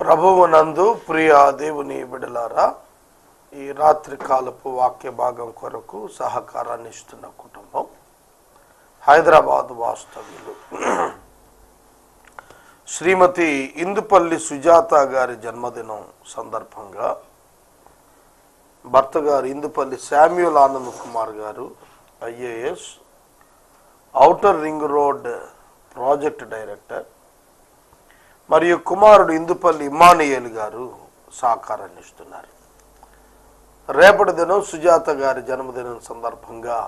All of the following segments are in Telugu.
ప్రభువునందు ప్రియ దేవుని బిడలారా ఈ రాత్రి కాలపు వాక్య భాగం కొరకు సహకారాన్ని ఇస్తున్న కుటుంబం హైదరాబాద్ వాస్తవ్యులు. శ్రీమతి ఇందుపల్లి సుజాత గారి జన్మదినం సందర్భంగా భర్త గారు Indupalli Samuel Anand Kumar garu IAS outer ring road project director మరియు కుమారుడు ఇందుపల్లి ఇమానుయేల్ గారు సహకారాన్ని ఇస్తున్నారు రేపటి దినం సుజాత గారి జన్మదినం సందర్భంగా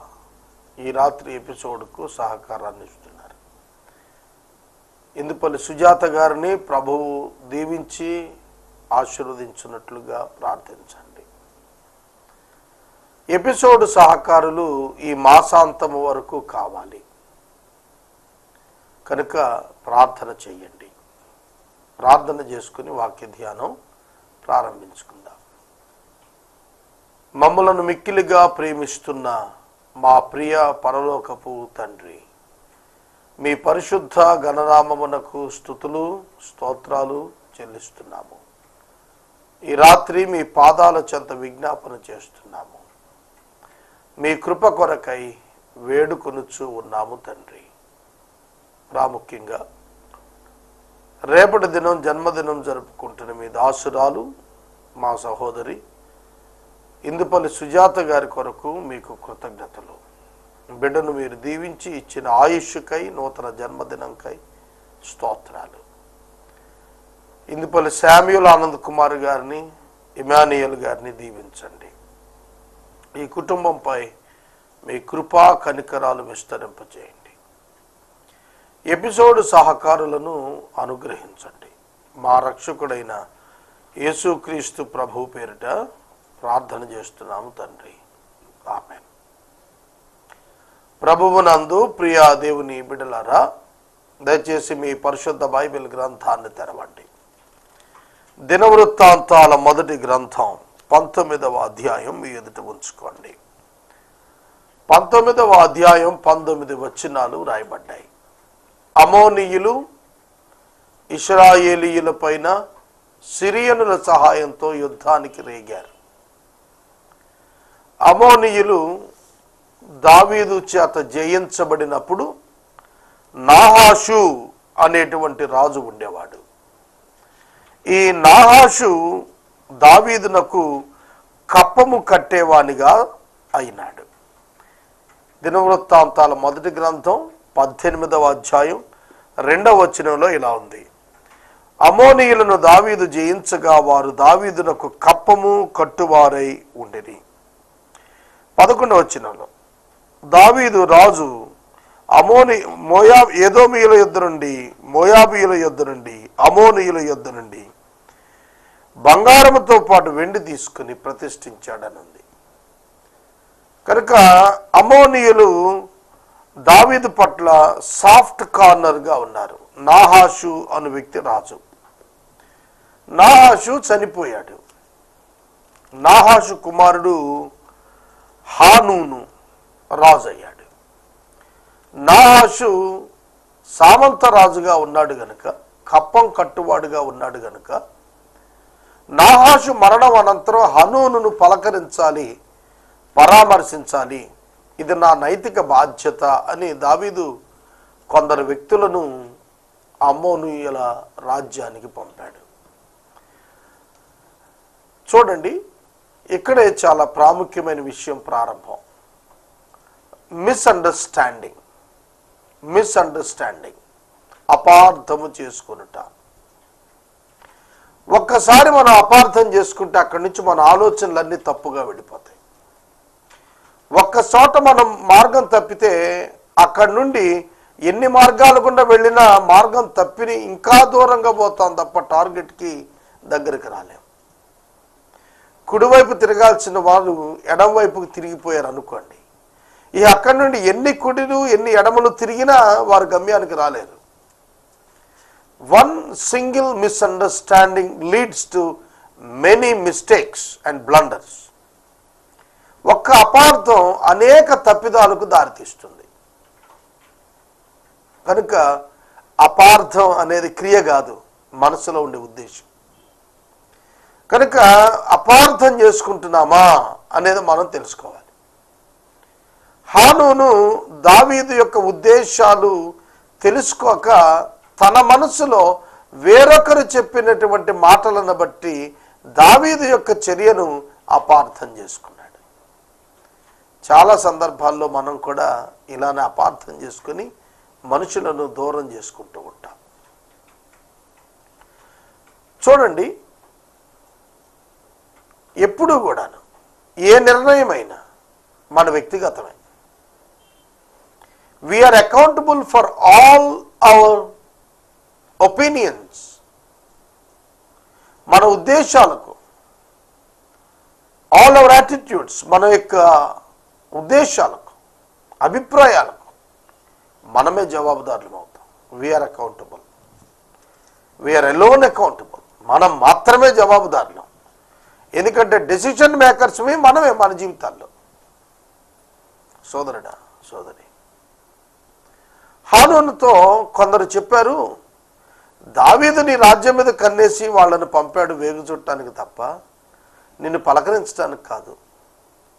ఈ రాత్రి ఎపిసోడ్కు సహకారాన్ని ఇస్తున్నారు. ఇందుపల్లి సుజాత గారిని ప్రభువు దీవించి ఆశీర్వదించినట్లుగా ప్రార్థించండి. ఎపిసోడ్ సహకారులు ఈ మాసాంతం వరకు కావాలి. కనుక ప్రార్థన చేయండి. ప్రార్థన చేసుకుని వాక్య ధ్యానం ప్రారంభించుకుందాం. మమ్మలను మిక్కిలిగా ప్రేమిస్తున్న మా ప్రియ పరలోకపు తండ్రి మీ పరిశుద్ధ గణనామమునకు స్థుతులు స్తోత్రాలు చెల్లిస్తున్నాము. ఈ రాత్రి మీ పాదాల చెంత విజ్ఞాపన చేస్తున్నాము. మీ కృప కొరకై వేడుకొనుచు ఉన్నాము తండ్రి. ప్రాముఖ్యంగా రేపటి దినం జన్మదినం జరుపుకుంటున్న మీ దాసురాలు మా సహోదరి ఇందుపల్లి సుజాత గారి కొరకు మీకు కృతజ్ఞతలు. బిడ్డను మీరు దీవించి ఇచ్చిన ఆయుష్కై నూతన జన్మదినంకై స్తోత్రాలు. ఇందుపల్లి శామ్యుల్ ఆనంద్ కుమార్ గారిని ఇమానియల్ గారిని దీవించండి. ఈ కుటుంబంపై మీ కృపా కనికరాలు విస్తరింపజేయండి. ఎపిసోడ్ సహకారులను అనుగ్రహించండి. మా రక్షకుడైన యేసుక్రీస్తు ప్రభు పేరిట ప్రార్థన చేస్తున్నాము తండ్రి. ఆమె ప్రభువునందు ప్రియా దేవుని బిడలారా దయచేసి మీ పరిశుద్ధ బైబిల్ గ్రంథాన్ని తెరవండి. దినవృత్తాంతాల మొదటి గ్రంథం పంతొమ్మిదవ అధ్యాయం మీ ఎదుట ఉంచుకోండి. పంతొమ్మిదవ అధ్యాయం పంతొమ్మిది వచనాలు రాయబడ్డాయి. అమోనీయులు ఇస్రాయేలీయుల పైన సిరియనుల సహాయంతో యుద్ధానికి రేగారు. అమోనీయులు దావీదు చేత జయించబడినప్పుడు నాహాషు అనేటువంటి రాజు ఉండేవాడు. ఈ నాహాషు దావీదునకు కప్పము కట్టేవానిగా అయినాడు. దినవృత్తాంతాల మొదటి గ్రంథం పద్దెనిమిదవ అధ్యాయం రెండవ వచనంలో ఇలా ఉంది. అమోనీయులను దావీదు జయించగా వారు దావీదునకు కప్పము కట్టువారై ఉండిరి. పదకొండవ వచనంలో దావీదు రాజు అమోని మోయా ఏదోమియుల యుద్ధ నుండి మోయాబీయుల యుద్ధ నుండి అమోనియుల యుద్ధ నుండి బంగారముతో పాటు వెండి తీసుకుని ప్రతిష్ఠించాడనుంది. కనుక అమోనియులు దావీదు పట్ల సాఫ్ట్ కార్నర్గా ఉన్నారు. నాహాషు అను వ్యక్తి రాజు. నాహాషు చనిపోయాడు. నాహాషు కుమారుడు హానూను రాజు అయ్యాడు నాహాషు సామంత రాజుగా ఉన్నాడు గనుక కప్పం కట్టువాడుగా ఉన్నాడు గనుక నాహాషు మరణం అనంతరం హనూనును పలకరించాలి పరామర్శించాలి ఇది నా నైతిక బాధ్యత అని దావీదు కొందరు వ్యక్తులను అమ్మోనుయల రాజ్యానికి పంపాడు. చూడండి ఇక్కడే చాలా ప్రాముఖ్యమైన విషయం ప్రారంభం. మిస్అండర్స్టాండింగ్. మిస్అండర్స్టాండింగ్. అపార్థము చేసుకొనుట. ఒక్కసారి మనం అపార్థం చేసుకుంటే అక్కడి నుంచి మన ఆలోచనలన్నీ తప్పుగా వెళ్ళిపోతాయి. ఒక్క చోట మనం మార్గం తప్పితే అక్కడి నుండి ఎన్ని మార్గాల గుండా వెళ్ళినా మార్గం తప్పిని ఇంకా దూరంగా పోతాం తప్ప టార్గెట్కి దగ్గరికి రాలేం. కుడివైపు తిరగాల్సిన వాళ్ళు ఎడం వైపుకు తిరిగిపోయారు అనుకోండి. ఈ అక్కడి నుండి ఎన్ని కుడిలు ఎన్ని ఎడమలు తిరిగినా వారు గమ్యానికి రాలేరు. One single misunderstanding leads to many mistakes and blunders. ఒక్క అపార్థం అనేక తప్పిదాలకు దారితీస్తుంది. కనుక అపార్థం అనేది క్రియ కాదు మనసులో ఉండే ఉద్దేశం. కనుక అపార్థం చేసుకుంటున్నామా అనేది మనం తెలుసుకోవాలి. హానూను దావీదు యొక్క ఉద్దేశాలు తెలుసుకోక తన మనసులో వేరొకరు చెప్పినటువంటి మాటలను బట్టి దావీదు యొక్క చర్యను అపార్థం చేసుకున్నాడు చాలా సందర్భాల్లో మనం కూడా ఇలానే అపార్థం చేసుకుని మనుషులను దూరం చేసుకుంటూ ఉంటాం. చూడండి ఎప్పుడూ కూడాను ఏ నిర్ణయమైనా మన వ్యక్తిగతమే. We are accountable for all our opinions మన ఉద్దేశాలకు ఆల్ అవర్ యాటిట్యూడ్స్ మన యొక్క ఉద్దేశాలకు అభిప్రాయాలకు మనమే జవాబుదారులం అవుతాం. We are accountable we are alone accountable మనం మాత్రమే జవాబుదారులం. ఎందుకంటే డెసిషన్ మేకర్స్మి మనమే మన జీవితాల్లో. సోదరుడా సోదరి. హానూనుతో కొందరు చెప్పారు దావీదుని రాజ్యం మీద కన్నేసి వాళ్ళను పంపాడు వేగు చుట్టానికి తప్ప నిన్ను పలకరించడానికి కాదు.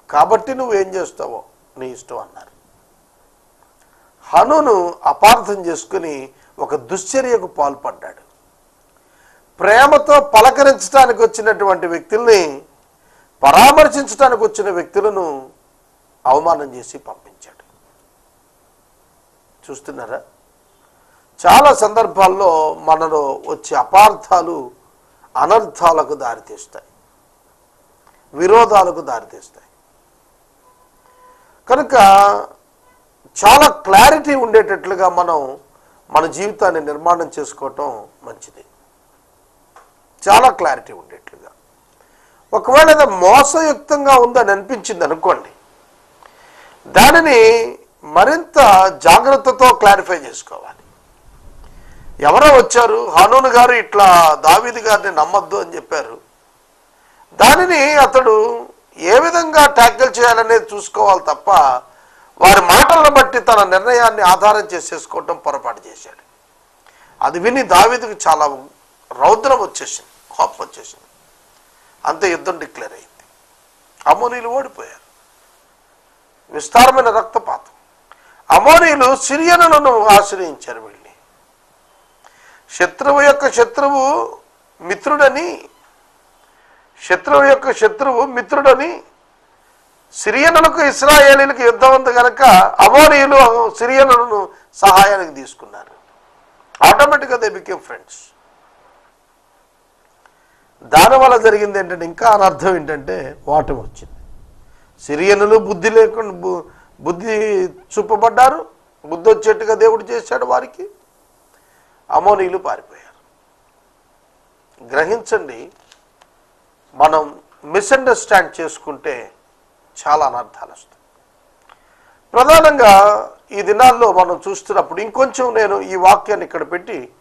కాబట్టి నువ్వేం చేస్తావో నీ ఇష్టం అన్నారు. హనును అపార్థం చేసుకుని ఒక దుశ్చర్యకు పాల్పడ్డాడు. ప్రేమతో పలకరించడానికి వచ్చినటువంటి వ్యక్తుల్ని పరామర్శించడానికి వచ్చిన వ్యక్తులను అవమానం చేసి పంపించాడు. చూస్తున్నారా? చాలా సందర్భాల్లో మనలో వచ్చే అపార్థాలు అనర్థాలకు దారితీస్తాయి. విరోధాలకు దారితీస్తాయి. కనుక చాలా క్లారిటీ ఉండేటట్లుగా మనం మన జీవితాన్ని నిర్మాణం చేసుకోవటం మంచిది. చాలా క్లారిటీ ఉండేట్లుగా. ఒకవేళ ఏదో మోసయుక్తంగా ఉందని అనిపించింది అనుకోండి దానిని మరింత జాగ్రత్తతో క్లారిఫై చేసుకోవాలి. ఎవరో వచ్చారు హనూన్ గారు ఇట్లా దావీది గారిని నమ్మద్దు అని చెప్పారు. దానిని అతడు ఏ విధంగా ట్యాకిల్ చేయాలనేది చూసుకోవాలి తప్ప వారి మాటలను బట్టి తన నిర్ణయాన్ని ఆధారం చేసేసుకోవటం పొరపాటు చేశాడు. అది విని దావిదికి చాలా రౌద్రం వచ్చేసింది కోపం వచ్చేసింది. అంతే యుద్ధం డిక్లేర్ అయింది. అమోనీలు ఓడిపోయారు. విస్తారమైన రక్తపాతం. అమోనీలు సిరియనులను ఆశ్రయించారు వీళ్ళని. శత్రువు యొక్క శత్రువు మిత్రుడని శత్రువు యొక్క శత్రువు మిత్రుడని సిరియనులకు ఇస్రాయేలీలకు యుద్ధం ఉంది కనుక అమోనీయులు సిరియనులను సహాయానికి తీసుకున్నారు. ఆటోమేటిక్గా దే బికేమ్ ఫ్రెండ్స్ దానివల్ల జరిగింది ఏంటంటే ఇంకా అనర్థం ఏంటంటే వాటం వచ్చింది. సిరియనులు బుద్ధి లేకుండా బు- బుద్ధి చూపబడ్డారు. బుద్ధి వచ్చేట్టుగా దేవుడు చేశాడు వారికి. అమోనీయులు పారిపోయారు. గ్రహించండి మనం మిస్అండర్స్టాండ్ చేసుకుంటే చాలా అనర్థాలు వస్తాయి. ప్రధానంగా ఈ దినాల్లో మనం చూస్తున్నప్పుడు ఇంకొంచెం నేను ఈ వాక్యాన్ని ఇక్కడ పెట్టి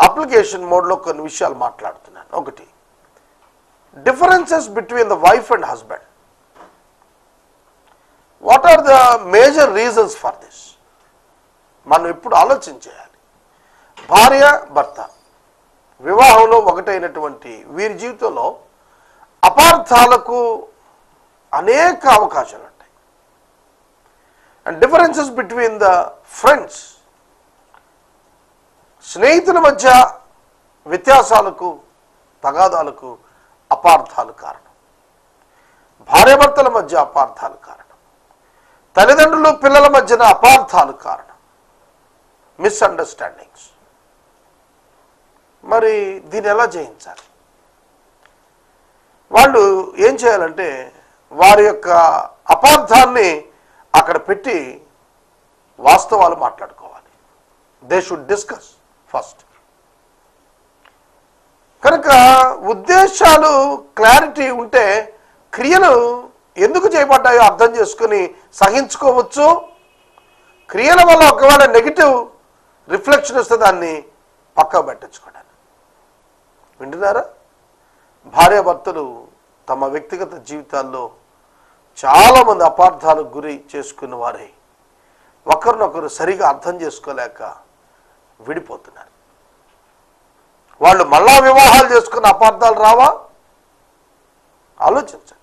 అప్లికేషన్ మోడ్లో కొన్ని విషయాలు మాట్లాడుతున్నాను. ఒకటి differences between the wife and husband what are the major reasons for this మనం ఇప్పుడు ఆలోచన చేయాలి. భార్య భర్త. వివాహంలో ఒకటైనటువంటి వీరి జీవితంలో అపార్థాలకు అనేక అవకాశాలు ఉంటాయి. And differences between the friends స్నేహితుల మధ్య వ్యత్యాసాలకు తగాదాలకు అపార్థాలు కారణం. భార్యాభర్తల మధ్య అపార్థాలు కారణం. తల్లిదండ్రులు పిల్లల మధ్యన అపార్థాలు కారణం. మిస్అండర్స్టాండింగ్స్ మరి దీన్ని ఎలా జయించాలి? వాళ్ళు ఏం చేయాలంటే వారి యొక్క అపార్థాన్ని అక్కడ పెట్టి వాస్తవాలు మాట్లాడుకోవాలి. దే షుడ్ డిస్కస్ ఫస్ట్ కనుక ఉద్దేశాలు క్లారిటీ ఉంటే క్రియలు ఎందుకు చేయబడ్డాయో అర్థం చేసుకుని సహించుకోవచ్చు. క్రియల వల్ల ఒకవేళ నెగిటివ్ రిఫ్లెక్షన్ వస్తే దాన్ని పక్క పెట్టించుకోవడానికి వింటున్నారా? భార్యాభర్తలు తమ వ్యక్తిగత జీవితాల్లో చాలామంది అపార్థాలకు గురి చేసుకున్న వారై. ఒకరినొకరు సరిగా అర్థం చేసుకోలేక విడిపోతున్నారు. వాళ్ళు మళ్ళా వివాహాలు చేసుకున్న అపార్థాలు రావా? ఆలోచించండి.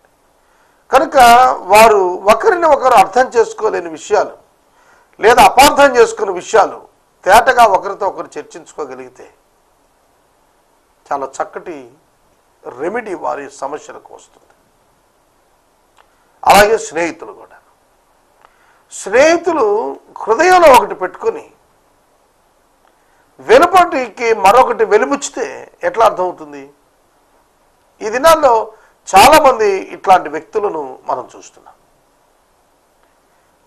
కనుక వారు ఒకరిని ఒకరు అర్థం చేసుకోలేని విషయాలు లేదా అపార్థం చేసుకున్న విషయాలు తేటగా ఒకరితో ఒకరు చర్చించుకోగలిగితే చాలా చక్కటి రెమెడీ వారి సమస్యలకు వస్తుంది. అలాగే స్నేహితులు కూడా. స్నేహితులు హృదయంలో ఒకటి పెట్టుకొని వెలుపటికి మరొకటి వెలుముచ్చితే ఎట్లా అర్థమవుతుంది? ఈ దినాల్లో చాలామంది ఇట్లాంటి వ్యక్తులను మనం చూస్తున్నాం.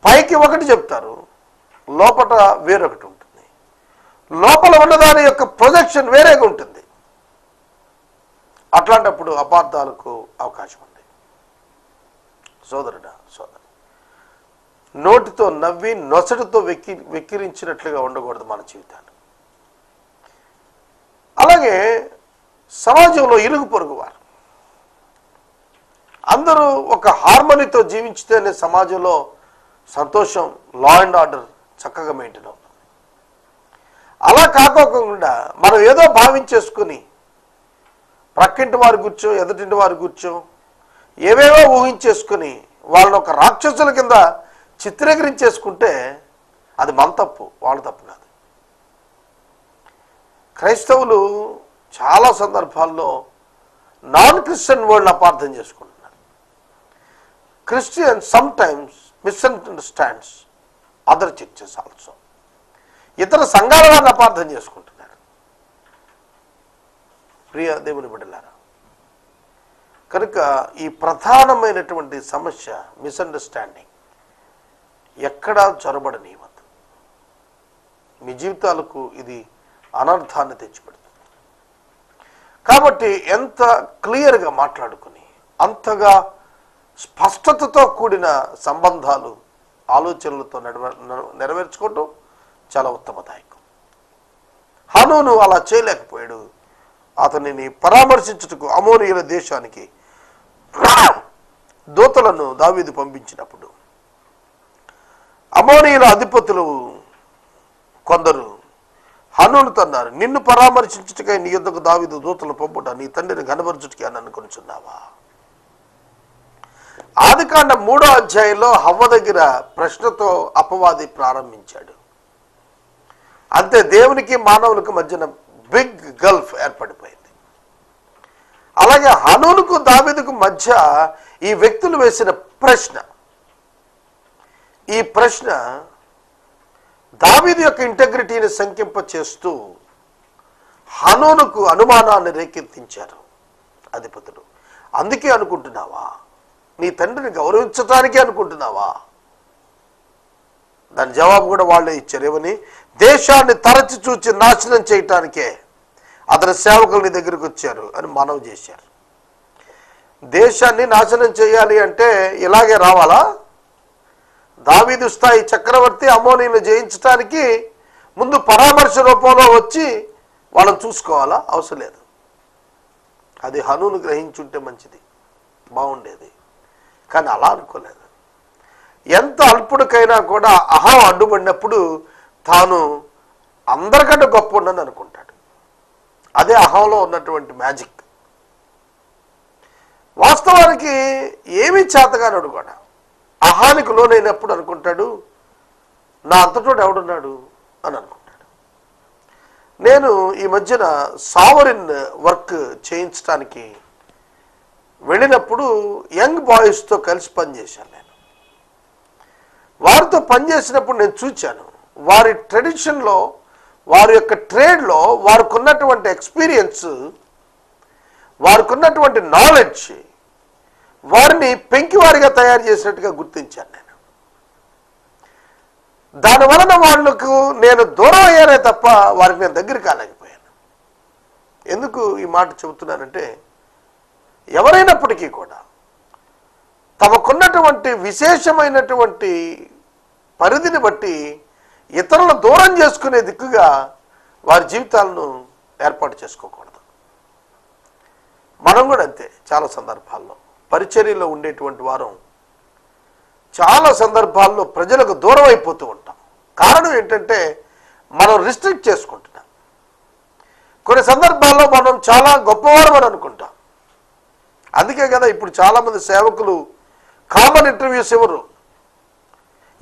పైకి ఒకటి చెప్తారు లోపల వేరొకటి ఉంటుంది. లోపల ఉన్నదాని యొక్క ప్రొజెక్షన్ వేరేగా ఉంటుంది. అట్లాంటప్పుడు అపార్థాలకు అవకాశం ఉంది. సోదరుడా సోదరు నోటితో నవ్వి నొసటితో వెక్కి వెక్కిరించినట్లుగా ఉండకూడదు మన జీవితాన్ని అలాగే సమాజంలో ఇరుగు పొరుగు వారు. అందరూ ఒక హార్మోనీతో జీవించితేనే సమాజంలో సంతోషం లా అండ్ ఆర్డర్ చక్కగా మెయింటైన్ అవుతుంది. అలా కాకోకుండా మనం ఏదో భావించేసుకుని ప్రక్కింటి వారు కూర్చో ఎదుటింటి వారు కూర్చో ఏవేవో ఊహించేసుకుని వాళ్ళని ఒక రాక్షసుల కింద చిత్రీకరించేసుకుంటే అది మన తప్పు వాళ్ళ తప్పు కాదు. క్రైస్తవులు చాలా సందర్భాల్లో నాన్ క్రిస్టియన్ వరల్డ్ అపార్థం చేసుకుంటున్నారు. Christian sometimes misunderstands other churches also ఇతర సంఘాల వారిని అపార్థం చేసుకుంటున్నారు. ప్రియ దేవుని బిడ్డలారా కనుక ఈ ప్రధానమైనటువంటి సమస్య మిస్అండర్స్టాండింగ్ ఎక్కడా చొరబడనీయవద్దు. మీ జీవితాలకు ఇది అనర్థాన్ని తెచ్చిపెడుతుంది. కాబట్టి ఎంత క్లియర్గా మాట్లాడుకుని అంతగా స్పష్టతతో కూడిన సంబంధాలు ఆలోచనలతో నడవ నెరవేర్చుకోవటం చాలా ఉత్తమదాయకం. హనును అలా చేయలేకపోయాడు. అతనిని పరామర్శించుటకు అమోనియుల దేశానికి దూతలను దావీదు పంపించినప్పుడు అమోనియుల అధిపతులు కొందరు హనులు తన్నారు నిన్ను పరామర్శించుటకై నీ యుద్ధకు దావీదు దూతలు పంపుట నీ తండ్రిని కనబరచుటకి అని అనుకునిచున్నావా? ఆదికాండ మూడో అధ్యాయంలో హవ్వ దగ్గర ప్రశ్నతో అపవాది ప్రారంభించాడు. అంతే దేవునికి మానవులకు మధ్యన బిగ్ గల్ఫ్ ఏర్పడిపోయింది. అలాగే హనూనుకు దావీదుకు మధ్య ఈ వ్యక్తులు వేసిన ప్రశ్న. ఈ ప్రశ్న దావీదు యొక్క ఇంటగ్రిటీని సంకింప చేస్తూ హనూనుకు అనుమానాన్ని రేకెత్తించారు అధిపతులు అందుకే అనుకుంటున్నావా? నీ తండ్రిని గౌరవించటానికే అనుకుంటున్నావా? దాని జవాబు కూడా వాళ్ళే ఇచ్చారు. ఏమని? దేశాన్ని తరచి చూచి నాశనం చేయటానికే. అతని సేవకులు నీ దగ్గరికి వచ్చారు అని మనవి చేశారు. దేశాన్ని నాశనం చేయాలి అంటే ఇలాగే రావాలా? దావీదు స్థాయి చక్రవర్తి అమోనీలు జయించడానికి ముందు పరామర్శ రూపంలో వచ్చి వాళ్ళని చూసుకోవాలా? అవసరం లేదు. అది హనును గ్రహించుంటే మంచిది. బాగుండేది. కానీ అలా అనుకోలేదు. ఎంత అల్పుడికైనా కూడా అహం అడ్డుపడినప్పుడు తాను అందరికంటే గొప్ప ఉండని అనుకుంటాడు. అదే అహంలో ఉన్నటువంటి మ్యాజిక్ వాస్తవానికి ఏమీ చేతగానడు కూడా. అహానికి లోనైనప్పుడు అనుకుంటాడు నా అంతటోడు ఎవడున్నాడు అని అనుకుంటాడు. నేను ఈ మధ్యన సావరిన్ వర్క్ చేయించడానికి వెళ్ళినప్పుడు యంగ్ బాయ్స్తో కలిసి పనిచేశాను నేను. వారితో పనిచేసినప్పుడు నేను చూచాను వారి ట్రెడిషన్లో వారి యొక్క ట్రేడ్లో వారికున్నటువంటి ఎక్స్పీరియన్స్ వారికున్నటువంటి నాలెడ్జ్ వారిని పెంకివారిగా తయారు చేసినట్టుగా గుర్తించాను నేను. దాని వలన వాళ్ళకు నేను దూరం అయ్యానే తప్ప వారికి నేను దగ్గర కాలేకపోయాను ఎందుకు ఈ మాట చెబుతున్నానంటే ఎవరైనప్పటికీ కూడా తమకున్నటువంటి విశేషమైనటువంటి పరిధిని బట్టి ఇతరులను దూరం చేసుకునే దిక్కుగా వారి జీవితాలను ఏర్పాటు చేసుకోకూడదు. మనం కూడా అంతే చాలా సందర్భాల్లో పరిచర్యలో ఉండేటువంటి వారం చాలా సందర్భాల్లో ప్రజలకు దూరం అయిపోతూ ఉంటాం. కారణం ఏంటంటే మనం రిస్ట్రిక్ట్ చేసుకుంటున్నాం. కొన్ని సందర్భాల్లో మనం చాలా గొప్పవారం అని అనుకుంటాం. అందుకే కదా ఇప్పుడు చాలామంది సేవకులు కామన్ ఇంటర్వ్యూస్ ఇవ్వరు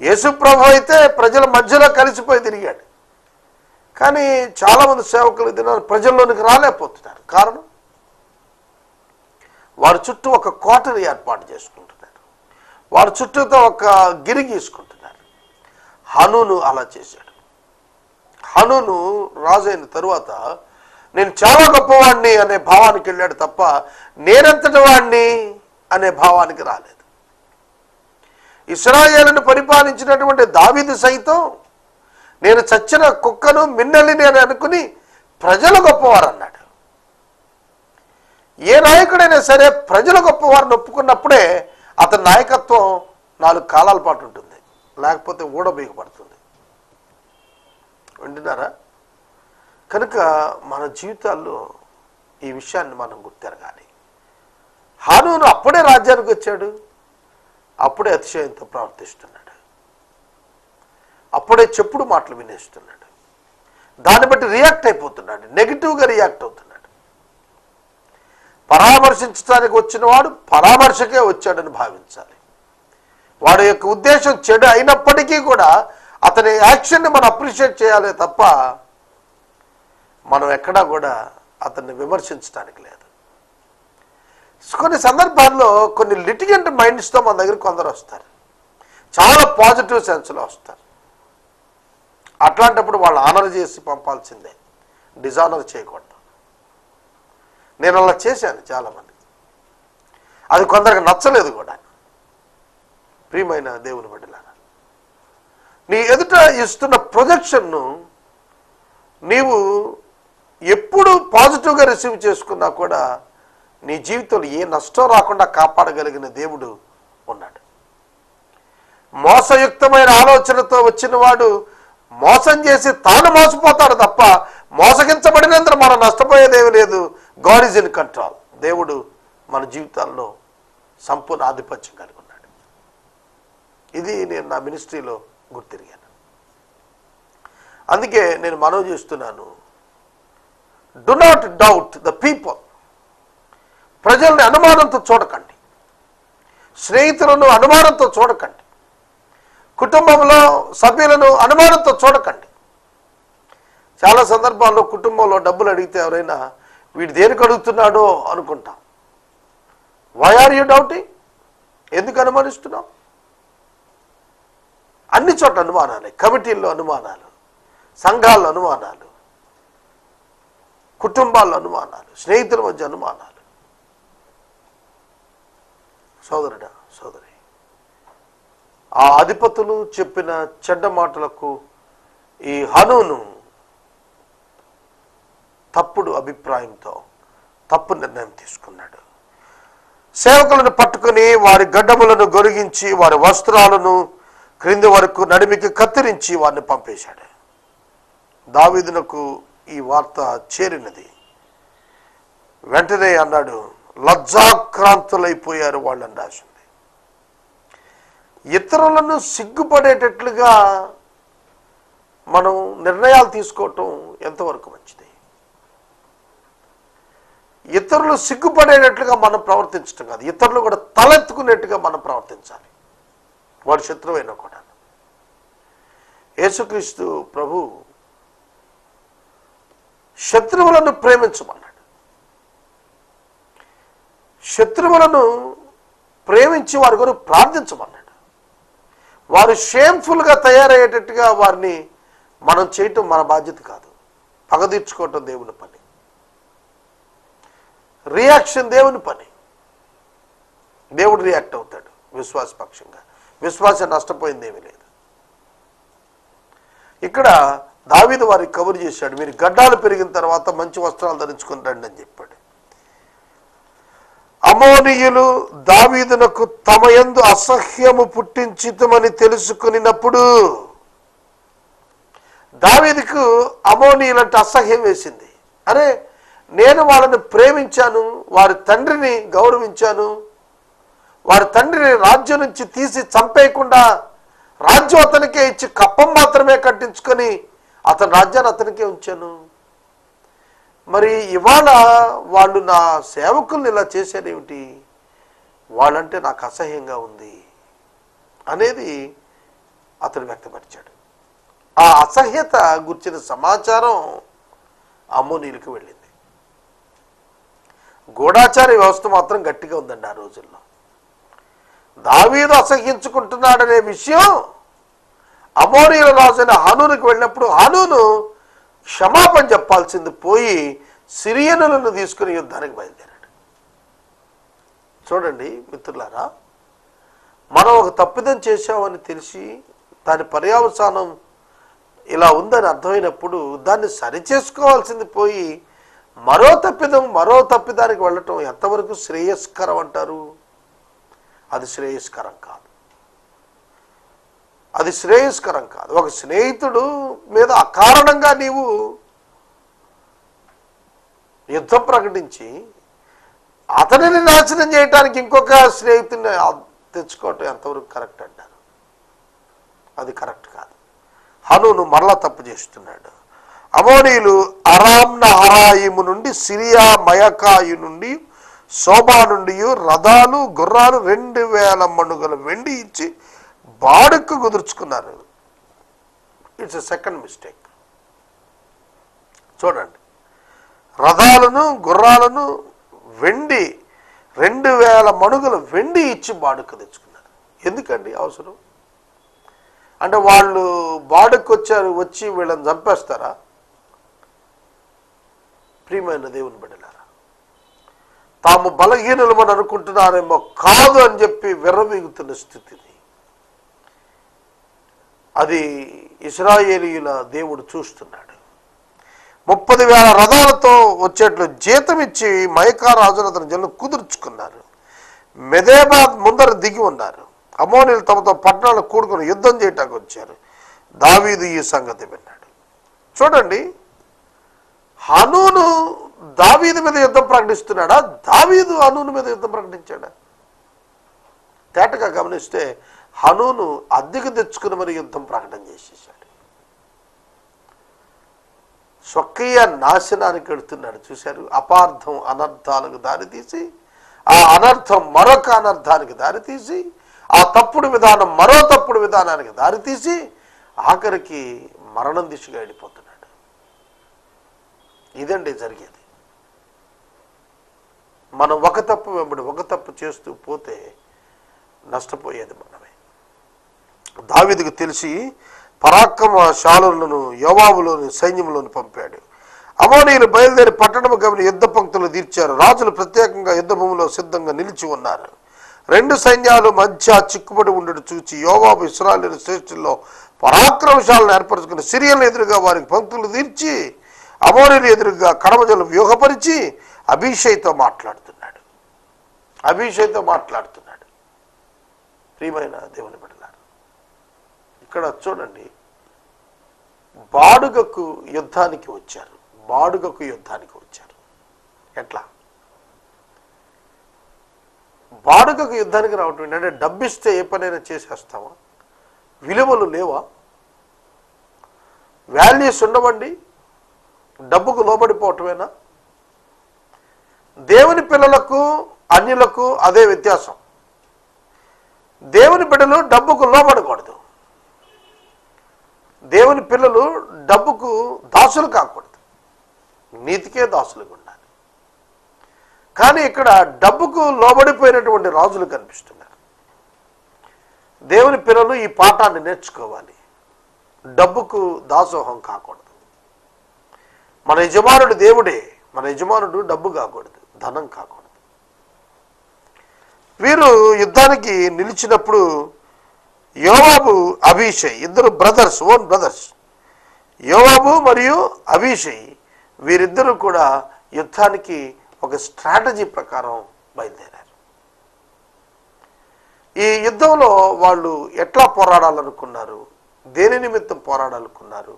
యేసుప్రభు అయితే ప్రజల మధ్యలో కలిసిపోయి తిరిగాడు. కానీ చాలామంది సేవకులు తిన్నారు ప్రజల్లోనికి రాలేకపోతున్నారు. కారణం? వారి చుట్టూ ఒక కోటను ఏర్పాటు చేసుకుంటున్నారు. వారి చుట్టూతో ఒక గిరి గీసుకుంటున్నారు. హనును అలా చేశాడు. హనును రాజైన తరువాత నేను చాలా గొప్పవాడిని అనే భావానికి వెళ్ళాడు తప్ప నేనెంతటి వాడిని అనే భావానికి రాలేదు. ఇస్రాయేల్ను పరిపాలించినటువంటి దావీదు సైతం నేను చచ్చిన కుక్కను మిన్నల్ని నేను అనుకుని ప్రజలు గొప్పవారు అన్నాడు ఏ నాయకుడైనా సరే ప్రజలు గొప్పవారిని ఒప్పుకున్నప్పుడే అతని నాయకత్వం నాలుగు కాలాల పాటు ఉంటుంది. లేకపోతే ఊడబీగపడుతుంది వింటున్నారా? కనుక మన జీవితాల్లో ఈ విషయాన్ని మనం గుర్తెరగాలి. హానూను అప్పుడే రాజ్యానికి వచ్చాడు. అప్పుడే అతిశయంతో ప్రవర్తిస్తున్నాడు అప్పుడే చెప్పుడు మాటలు వినేస్తున్నాడు. దాన్ని బట్టి రియాక్ట్ అయిపోతున్నాడు. నెగిటివ్గా రియాక్ట్ అవుతున్నాడు. పరామర్శించడానికి వచ్చిన వాడు పరామర్శకే వచ్చాడని భావించాలి. వాడి యొక్క ఉద్దేశం చెడు అయినప్పటికీ కూడా అతని యాక్షన్ని మనం అప్రిషియేట్ చేయాలి తప్ప మనం ఎక్కడా కూడా అతన్ని విమర్శించడానికి లేదు. కొన్ని సందర్భాల్లో కొన్ని లిటిగెంట్ మైండ్స్తో మన దగ్గర కొందరు వస్తారు. చాలా పాజిటివ్ సెన్స్లో వస్తారు. అట్లాంటప్పుడు వాళ్ళు ఆనర్ చేసి పంపాల్సిందే. డిజానర్ చేయకూడదు. నేను అలా చేశాను చాలామంది. అది కొందరికి నచ్చలేదు కూడా. ప్రియమైన దేవుని బిడ్డలారా నీ ఎదుట ఇస్తున్న ప్రొజెక్షన్ను నీవు ఎప్పుడు పాజిటివ్గా రిసీవ్ చేసుకున్నా కూడా నీ జీవితంలో ఏ నష్టం రాకుండా కాపాడగలిగిన దేవుడు ఉన్నాడు. మోసయుక్తమైన ఆలోచనతో వచ్చిన వాడు మోసం చేసి తాను మోసపోతాడు తప్ప మోసగించబడినందుకు మనం నష్టపోయేదేమీ లేదు. గాడ్ ఈజ్ ఇన్ కంట్రోల్ దేవుడు మన జీవితాల్లో సంపూర్ణ ఆధిపత్యం కలిగి ఉన్నాడు. ఇది నేను నా మినిస్ట్రీలో గుర్తిరిగాను. అందుకే నేను మనవి చేస్తున్నాను. Do not doubt the people ప్రజల్ని అనుమానంతో చూడకండి. స్నేహితులను అనుమానంతో చూడకండి. కుటుంబంలో సభ్యులను అనుమానంతో చూడకండి. చాలా సందర్భాల్లో కుటుంబంలో డబ్బులు అడిగితే ఎవరైనా వీడు దేనికి అడుగుతున్నాడో అనుకుంటాం. వై ఆర్ యూ డౌటింగ్ ఎందుకు అనుమానిస్తున్నాం అన్ని చోట్ల అనుమానాలే. కమిటీల్లో అనుమానాలు సంఘాల్లో అనుమానాలు కుటుంబాల్లో అనుమానాలు స్నేహితుల మధ్య అనుమానాలు. సోదరుడా సోదరి. ఆ అధిపతులు చెప్పిన చెడ్డ మాటలకు ఈ హనును తప్పుడు అభిప్రాయంతో తప్పు నిర్ణయం తీసుకున్నాడు. సేవకులను పట్టుకుని వారి గడ్డములను గొరిగించి వారి వస్త్రాలను క్రింది వరకు నడిమికి కత్తిరించి వారిని పంపేశాడు. దావీదునకు ఈ వార్త చేరినది. వెంటనే అన్నాడు లజ్జాక్రాంతులైపోయారు వాళ్ళని రాసింది. ఇతరులను సిగ్గుపడేటట్లుగా మనం నిర్ణయాలు తీసుకోవటం ఎంతవరకు మంచిది? ఇతరులు సిగ్గుపడేటట్లుగా మనం ప్రవర్తించటం కాదు. ఇతరులు కూడా తలెత్తుకునేట్టుగా మనం ప్రవర్తించాలి. వాడు శత్రువైనా కూడా. యేసుక్రీస్తు ప్రభు శత్రువులను ప్రేమించమని శత్రువులను ప్రేమించి వారి కొరకు ప్రార్థించమన్నాడు. వారు షేమ్ఫుల్గా తయారయ్యేటట్టుగా వారిని మనం చేయటం మన బాధ్యత కాదు. పగదీర్చుకోవటం దేవుని పని. రియాక్షన్ దేవుని పని. దేవుడు రియాక్ట్ అవుతాడు విశ్వాసపక్షంగా. విశ్వాసం నష్టపోయింది ఏమీ లేదు. ఇక్కడ దావీదు వారికి కబురు చేశాడు మీరు గడ్డాలు పెరిగిన తర్వాత మంచి వస్త్రాలు ధరించుకుని రండి అని చెప్పాడు. అమోనియులు దావీదునకు తమ యందు అసహ్యము పుట్టించితమని తెలుసుకునినప్పుడు దావీదుకు అమోనీయులంటే అసహ్యం వేసింది. అరే నేను వాళ్ళని ప్రేమించాను వారి తండ్రిని గౌరవించాను వారి తండ్రిని రాజ్యం నుంచి తీసి చంపేయకుండా రాజ్యం అతనికే ఇచ్చి కప్పం మాత్రమే కట్టించుకొని అతని రాజ్యాన్ని అతనికే ఉంచాను. మరి ఇవాళ వాళ్ళు నా సేవకుల్ని ఇలా చేశారేమిటి వాళ్ళంటే నాకు అసహ్యంగా ఉంది అనేది అతడు వ్యక్తపరిచాడు. ఆ అసహ్యత గుర్చిన సమాచారం అమ్మోనీలకు వెళ్ళింది. గూఢాచార వ్యవస్థ మాత్రం గట్టిగా ఉందండి ఆ రోజుల్లో. దావీదు అసహ్యించుకుంటున్నాడనే విషయం అమోనీల రాజైన హనూనుకు వెళ్ళినప్పుడు హనూను క్షమాపణ చెప్పాల్సింది పోయి సిరియనులను తీసుకుని యుద్ధానికి బయలుదేరాడు. చూడండి మిత్రులారా మనం ఒక తప్పిదం చేశామని తెలిసి దాని పర్యావసానం ఇలా ఉందని అర్థమైనప్పుడు దాన్ని సరిచేసుకోవాల్సింది పోయి మరో తప్పిదం మరో తప్పిదానికి వెళ్ళటం ఎంతవరకు శ్రేయస్కరం అంటారు? అది శ్రేయస్కరం కాదు. అది శ్రేయస్కరం కాదు. ఒక స్నేహితుడు మీద అకారణంగా నీవు యుద్ధం ప్రకటించి అతనిని నాశనం చేయడానికి ఇంకొక స్నేహితుడిని తెచ్చుకోవటం ఎంతవరకు కరెక్ట్ అంటారు? అది కరెక్ట్ కాదు. హనును మరలా తప్పు చేస్తున్నాడు. అమోనీయులు అరామ్న హరాయిము నుండి సిరియా మయకాయు నుండి శోభా నుండి రథాలు గుర్రాలు రెండు వేల మణుగల వెండి ఇచ్చి బాడుకు కుదుర్చుకున్నారు. ఇట్స్ ఎ సెకండ్ మిస్టేక్ చూడండి. రథాలను గుర్రాలను వెండి రెండు వేల మణుగుల వెండి ఇచ్చి బాడుకు తెచ్చుకున్నారు. ఎందుకండి అవసరం? అంటే వాళ్ళు బాడుకు వచ్చారు వచ్చి వీళ్ళని చంపేస్తారా? ప్రియమైన దేవుని బిడ్డలారా తాము బలహీనులమని అనుకుంటున్నారేమో కాదు అని చెప్పి విర్రవీగుతున్న స్థితిని అది ఇస్రాయేలీయుల దేవుడు చూస్తున్నాడు. ముప్పది వేల రథాలతో వచ్చేట్లు జీతం ఇచ్చి మైకా రాజులు అతని జల్లు కుదుర్చుకున్నారు. మెదేబాద్ ముందర దిగి ఉన్నారు. అమోనీలు తమతో పట్టణాలు కూడుకుని యుద్ధం చేయటానికి వచ్చారు. దావీదు ఈ సంగతి విన్నాడు. చూడండి హనూను దావీదు మీద యుద్ధం ప్రకటిస్తున్నాడా? దావీదు హనూను మీద యుద్ధం ప్రకటించాడా? తేటగా గమనిస్తే హనూను అద్దెకు తెచ్చుకుని మరి యుద్ధం ప్రకటన చేసేసాడు స్వకీయ నాశనానికి వెళుతున్నాడు. చూశారు? అపార్థం అనర్థాలకు దారితీసి ఆ అనర్థం మరొక అనర్థానికి దారితీసి ఆ తప్పుడు విధానం మరో తప్పుడు విధానానికి దారితీసి ఆఖరికి మరణం దిశగా వెళ్ళిపోతున్నాడు. ఇదండి జరిగేది. మనం ఒక తప్పు వెంబడి ఒక తప్పు చేస్తూ పోతే నష్టపోయేది మనం. దావిదికి తెలిసి పరాక్రమశాలులను యోవాబులోని సైన్యంలోని పంపాడు. అమోనీయులు బయలుదేరి పట్టణము గమని యుద్ధ పంక్తులు తీర్చారు. రాజులు ప్రత్యేకంగా యుద్ధ భూమిలో సిద్ధంగా నిలిచి ఉన్నారు. రెండు సైన్యాలు మధ్య చిక్కుబడి ఉండడు చూచి యోవాబు ఇస్రాయలు శ్రేష్ఠుల్లో పరాక్రమశాలను ఏర్పరచుకుని సిరియన్లు ఎదురుగా వారికి పంక్తులు తీర్చి అమోనీయులు ఎదురుగా కడమజలు వ్యూహపరిచి అభిషేక్తో మాట్లాడుతున్నాడు. అభిషేక్తో మాట్లాడుతున్నాడు. ప్రియమైన దేవుని ఇక్కడ చూడండి. బాడుగకు యుద్ధానికి వచ్చారు. బాడుగకు యుద్ధానికి వచ్చారు. ఎట్లా? బాడుగకు యుద్ధానికి రావటం ఏంటంటే డబ్బిస్తే ఏ పనైనా చేసేస్తావా? విలువలు లేవా? వాల్యూస్ ఉండవండి. డబ్బుకు లోబడిపోవటమేనా? దేవుని పిల్లలకు అన్యులకు అదే వ్యత్యాసం. దేవుని బిడ్డలు డబ్బుకు లోబడకూడదు. దేవుని పిల్లలు డబ్బుకు దాసులు కాకూడదు. నీతికే దాసులుగా ఉండాలి. కానీ ఇక్కడ డబ్బుకు లోబడిపోయినటువంటి రాజులు కనిపిస్తున్నారు. దేవుని పిల్లలు ఈ పాఠాన్ని నేర్చుకోవాలి. డబ్బుకు దాసోహం కాకూడదు. మన యజమానుడు దేవుడే మన యజమానుడు డబ్బు కాకూడదు ధనం కాకూడదు. వీరు యుద్ధానికి నిలిచినప్పుడు యోవాబు అభిషయ్ ఇద్దరు బ్రదర్స్ ఓన్ బ్రదర్స్. యోవాబు మరియు అభిషయ్ వీరిద్దరూ కూడా యుద్ధానికి ఒక స్ట్రాటజీ ప్రకారం బయలుదేరారు. ఈ యుద్ధంలో వాళ్ళు ఎట్లా పోరాడాలనుకున్నారు? దేని నిమిత్తం పోరాడాలనుకున్నారు?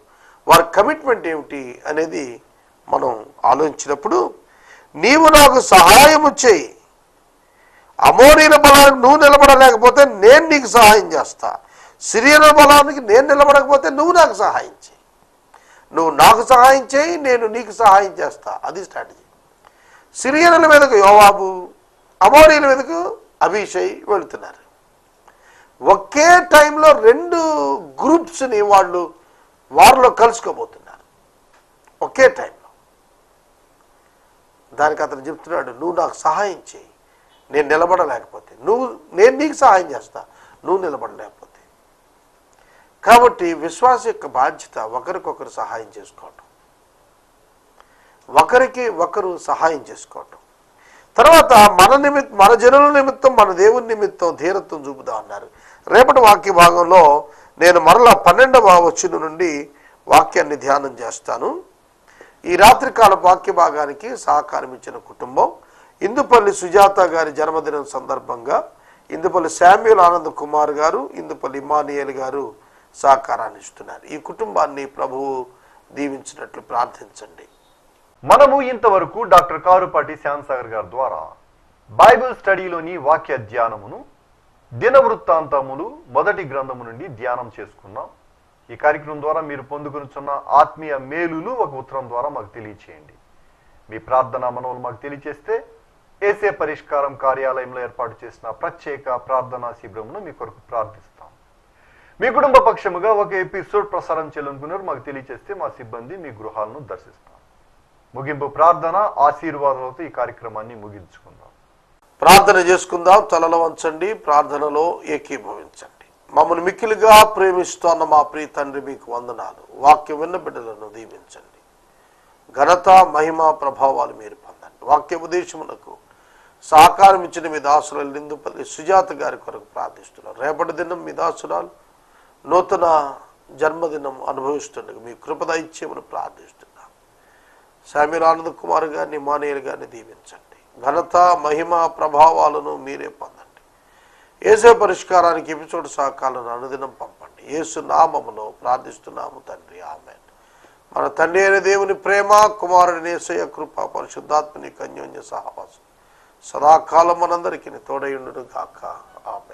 వారి కమిట్మెంట్ ఏమిటి అనేది మనం ఆలోచించినప్పుడు నీవు నాకు సహాయము చేయి. అమోనీల బలానికి నువ్వు నిలబడలేకపోతే నేను నీకు సహాయం చేస్తా. సిరియల బలానికి నేను నిలబడకపోతే నువ్వు నాకు సహాయం చేయి. నువ్వు నాకు సహాయం చేయి నేను నీకు సహాయం చేస్తా. అది స్ట్రాటజీ సిరియనుల మీదకు యోవాబు అమోనీల మీదకు అభిషయ్ వెళుతున్నారు. ఒకే టైంలో రెండు గ్రూప్స్ని వాళ్ళు వారిలో కలుసుకోబోతున్నారు. ఒకే టైంలో. దానికి అతను చెప్తున్నాడు నువ్వు నాకు సహాయం చేయి. నేను నిలబడలేకపోతే నువ్వు నేను నీకు సహాయం చేస్తా నువ్వు నిలబడలేకపోతే. కాబట్టి విశ్వాస యొక్క బాధ్యత ఒకరికొకరు సహాయం చేసుకోవటం. ఒకరికి ఒకరు సహాయం చేసుకోవటం. తర్వాత మన నిమిత్ మన జనుల నిమిత్తం మన దేవుని నిమిత్తం ధీరత్వం చూపుదా అన్నారు. రేపటి వాక్య భాగంలో నేను మరలా పన్నెండవ వచ్చిన నుండి వాక్యాన్ని ధ్యానం చేస్తాను. ఈ రాత్రికాల వాక్య భాగానికి సహకారం ఇచ్చిన కుటుంబం ఇందుపల్లి సుజాత గారి జన్మదినం సందర్భంగా ఇందుపల్లి శామ్యుల్ ఆనంద్ కుమార్ గారు ఇందుపల్లి ఇమానియల్ గారు సహకారాన్ని ఇస్తున్నారు. ఈ కుటుంబాన్ని ప్రభువు దీవించినట్లు ప్రార్థించండి. మనము ఇంతవరకు డాక్టర్ కారుపాటి శ్యాంసాగర్ గారి ద్వారా బైబిల్ స్టడీలోని వాక్య ధ్యానమును దినవృత్తాంతములు మొదటి గ్రంథము నుండి ధ్యానం చేసుకున్నాం. ఈ కార్యక్రమం ద్వారా మీరు పొందుకునిచున్న ఆత్మీయ మేలులు ఒక ఉత్తరం ద్వారా మాకు తెలియచేయండి. మీ ప్రార్థన మనవులు మాకు తెలియచేస్తే ఏసే పరిష్కారం కార్యాలయంలో ఏర్పాటు చేసిన ప్రత్యేక ప్రార్థనా శిబిరమును మీ కొరకు ప్రార్థిస్తాం. మీ కుటుంబ పక్షముగా ఒక ఎపిసోడ్ ప్రసారం చేయాలనుకున్నారు మాకు తెలియచేస్తే మా సిబ్బంది మీ గృహాలను దర్శిస్తాం ముగింపు ప్రార్థన ఆశీర్వాదాలతో ఈ కార్యక్రమాన్ని ముగించుకుందాం. ప్రార్థన చేసుకుందాం తలలో వంచండి ప్రార్థనలో ఏకీభవించండి. మమ్మల్ని మిక్కిలిగా ప్రేమిస్తున్న మా ప్రియ తండ్రి మీకు వందనాలు. వాక్యం విన్న బిడ్డలను దీవించండి. ఘనత మహిమ ప్రభావాలు మీరు పొందండి. వాక్య ఉపదేశమునకు సహకారం ఇచ్చిన మీ దాసురాలు నిందుపల్లి సుజాత గారి కొరకు ప్రార్థిస్తున్నారు రేపటి దినం మీ దాసురాలు నూతన జన్మదినం అనుభవిస్తుండగా మీ కృపద ఇచ్చేమని ప్రార్థిస్తున్నాం. శామీర్ ఆనంద్ కుమార్ గారిని మానేయులు గారిని దీవించండి. ఘనత మహిమ ప్రభావాలను మీరే పొందండి. ఏసే పరిష్కారానికి ఎపిసోడ్ సహకాలను అనుదినం పంపండి. ఏసు నామములో ప్రార్థిస్తున్నాము తండ్రి. ఆమె మన తండ్రి అయిన దేవుని ప్రేమ కుమారుని ఏసయ్య కృప పరిశుద్ధాత్మని కన్యోన్య సహవాసం. సదాకాలం మనందరికీ తోడయుండును ఆమె